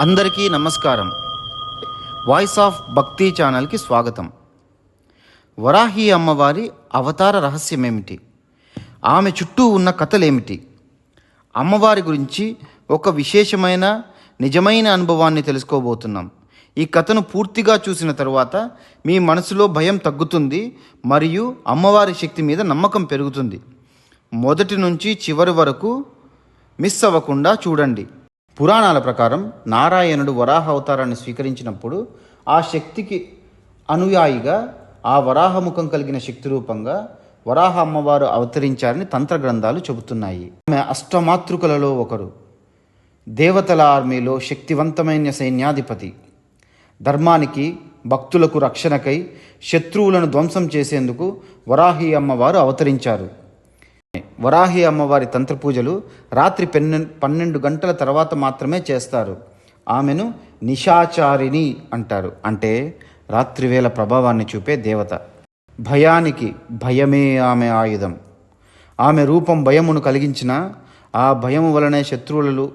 అందరికీ నమస్కారం. Voice of భక్తి ఛానల్కి స్వాగతం. వరాహి అమ్మవారి అవతార రహస్యం ఏమిటి ఆమె చుట్టూ ఉన్న కథలేమిటి? అమ్మవారి గురించి ఒక విశేషమైన నిజమైన అనుభవాన్ని తెలుసుకోబోతున్నాం. ఈ కథను పూర్తిగా చూసిన తరువాత మీ మనసులో భయం తగ్గుతుంది మరియు అమ్మవారి శక్తి మీద నమ్మకం పెరుగుతుంది. మొదటి నుంచి చివరి వరకు మిస్ అవ్వకుండా చూడండి. పురాణాల ప్రకారం నారాయణుడు వరాహ అవతారాన్ని స్వీకరించినప్పుడు ఆ శక్తికి అనుయాయిగా ఆ వరాహముఖం కలిగిన శక్తి రూపంగా వరాహ అమ్మవారు అవతరించారని తంత్ర గ్రంథాలు చెబుతున్నాయి. ఆమె అష్టమాతృకలలో ఒకరు. దేవతల ఆర్మీలో శక్తివంతమైన సైన్యాధిపతి. ధర్మానికి భక్తులకు రక్షణకై శత్రువులను ధ్వంసం చేసేందుకు వరాహి అమ్మవారు అవతరించారు. వరాహి అమ్మవారి తంత్ర పూజలు రాత్రి పెన్నె పన్నెండు గంటల తర్వాత మాత్రమే చేస్తారు. ఆమెను నిషాచారిణి అంటారు. అంటే రాత్రివేళ ప్రభావాన్ని చూపే దేవత. భయానికి భయమే ఆమె ఆయుధం. ఆమె రూపం భయమును కలిగించిన ఆ భయము వలనే శత్రువులు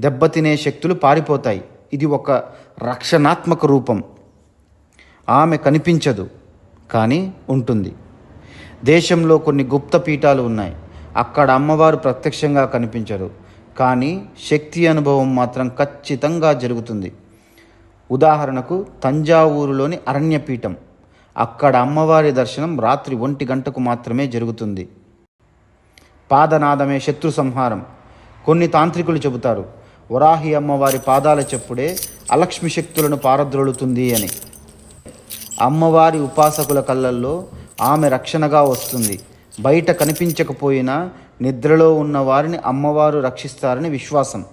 దెబ్బతినే శక్తులు పారిపోతాయి. ఇది ఒక రక్షణాత్మక రూపం. ఆమె కనిపించదు కానీ ఉంటుంది. దేశంలో కొన్ని గుప్త పీఠాలు ఉన్నాయి. అక్కడ అమ్మవారు ప్రత్యక్షంగా కనిపించరు. కానీ శక్తి అనుభవం మాత్రం ఖచ్చితంగా జరుగుతుంది. ఉదాహరణకు తంజావూరులోని అరణ్యపీఠం. అక్కడ అమ్మవారి దర్శనం రాత్రి ఒంటి గంటకు మాత్రమే జరుగుతుంది. పాదనాదమే శత్రు సంహారం. కొన్ని తాంత్రికులు చెబుతారు వరాహి అమ్మవారి పాదాల చెప్పుడే అలక్ష్మి శక్తులను పారద్రోలుతుంది అని. అమ్మవారి ఉపాసకుల కళ్ళల్లో ఆమె రక్షణగా వస్తుంది. బయట కనిపించకపోయినా నిద్రలో ఉన్న వారిని అమ్మవారు రక్షిస్తారని విశ్వాసం.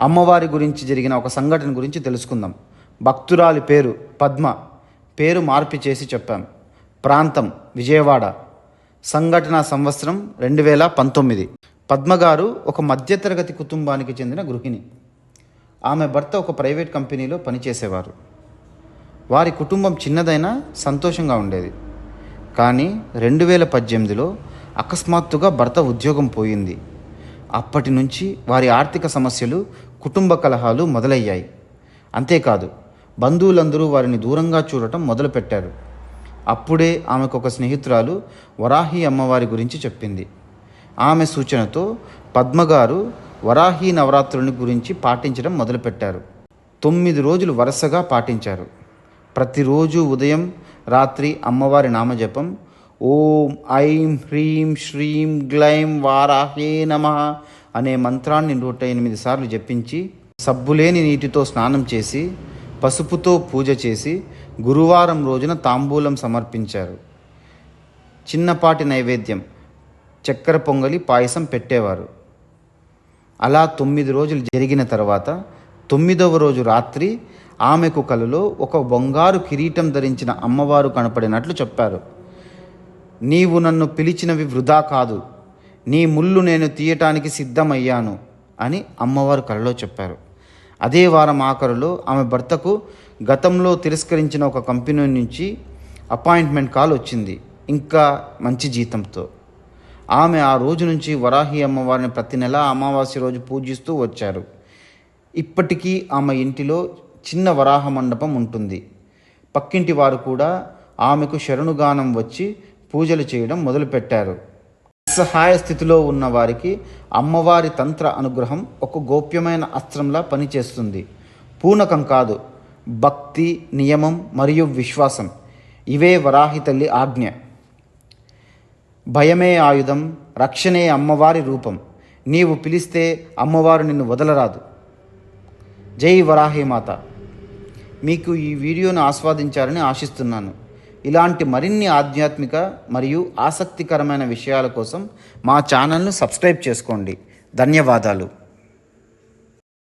అమ్మవారి గురించి జరిగిన ఒక సంఘటన గురించి తెలుసుకుందాం. భక్తురాలి పేరు పద్మ. పేరు మార్పు చేసి చెప్పాం. ప్రాంతం విజయవాడ. సంఘటన సంవత్సరం రెండు వేల పంతొమ్మిది పద్మగారు ఒక మధ్యతరగతి కుటుంబానికి చెందిన గృహిణి. ఆమె భర్త ఒక ప్రైవేట్ కంపెనీలో పనిచేసేవారు. వారి కుటుంబం చిన్నదైనా సంతోషంగా ఉండేది. కానీ రెండు వేల పద్దెనిమిదిలో అకస్మాత్తుగా భర్త ఉద్యోగం పోయింది. అప్పటి నుంచి వారి ఆర్థిక సమస్యలు కుటుంబ కలహాలు మొదలయ్యాయి. అంతేకాదు బంధువులందరూ వారిని దూరంగా చూడటం మొదలుపెట్టారు. అప్పుడే ఆమెకు ఒక స్నేహితురాలు వరాహి అమ్మవారి గురించి చెప్పింది. ఆమె సూచనతో పద్మగారు వరాహి నవరాత్రుని గురించి పాటించడం మొదలుపెట్టారు. తొమ్మిది రోజులు వరుసగా పాటించారు. ప్రతిరోజు ఉదయం రాత్రి అమ్మవారి నామజపం. ఓం ఐం హ్రీం శ్రీం గ్లైం వారాహే నమ అనే మంత్రాన్ని నూట ఎనిమిది సార్లు జపించి సబ్బులేని నీటితో స్నానం చేసి పసుపుతో పూజ చేసి గురువారం రోజున తాంబూలం సమర్పించారు. చిన్నపాటి నైవేద్యం చక్కెర పొంగలి పాయసం పెట్టేవారు. అలా తొమ్మిది రోజులు జరిగిన తర్వాత తొమ్మిదవ రోజు రాత్రి ఆమెకు కలలో ఒక బంగారు కిరీటం ధరించిన అమ్మవారు కనపడినట్లు చెప్పారు. నీవు నన్ను పిలిచినవి వృధా కాదు. నీ ముళ్ళు నేను తీయటానికి సిద్ధమయ్యాను అని అమ్మవారు కలలో చెప్పారు. అదే వారం ఆఖరులో ఆమె భర్తకు గతంలో తిరస్కరించిన ఒక కంపెనీ నుంచి అపాయింట్మెంట్ కాల్ వచ్చింది ఇంకా మంచి జీతంతో. ఆమె ఆ రోజు నుంచి వరాహి అమ్మవారిని ప్రతి నెల అమావాస్య రోజు పూజిస్తూ వచ్చారు. ఇప్పటికీ ఆమె ఇంటిలో చిన్న వరాహ మండపం ఉంటుంది. పక్కింటి వారు కూడా ఆమెకు శరణుగానం వచ్చి పూజలు చేయడం మొదలుపెట్టారు. సహాయ స్థితిలో ఉన్న వారికి అమ్మవారి తంత్ర అనుగ్రహం ఒక గోప్యమైన అస్త్రంలా పనిచేస్తుంది. పూనకం కాదు భక్తి నియమం మరియు విశ్వాసం. ఇవే వరాహి తల్లి ఆజ్ఞ. భయమే ఆయుధం రక్షణే అమ్మవారి రూపం. నీవు పిలిస్తే అమ్మవారు నిన్ను వదలరాదు. జై వరాహి మాత. మీకు ఈ వీడియోను ఆస్వాదించారని ఆశిస్తున్నాను. ఇలాంటి మరిన్ని ఆధ్యాత్మిక మరియు ఆసక్తికరమైన విషయాల కోసం మా ఛానల్ను సబ్స్క్రైబ్ చేసుకోండి. ధన్యవాదాలు.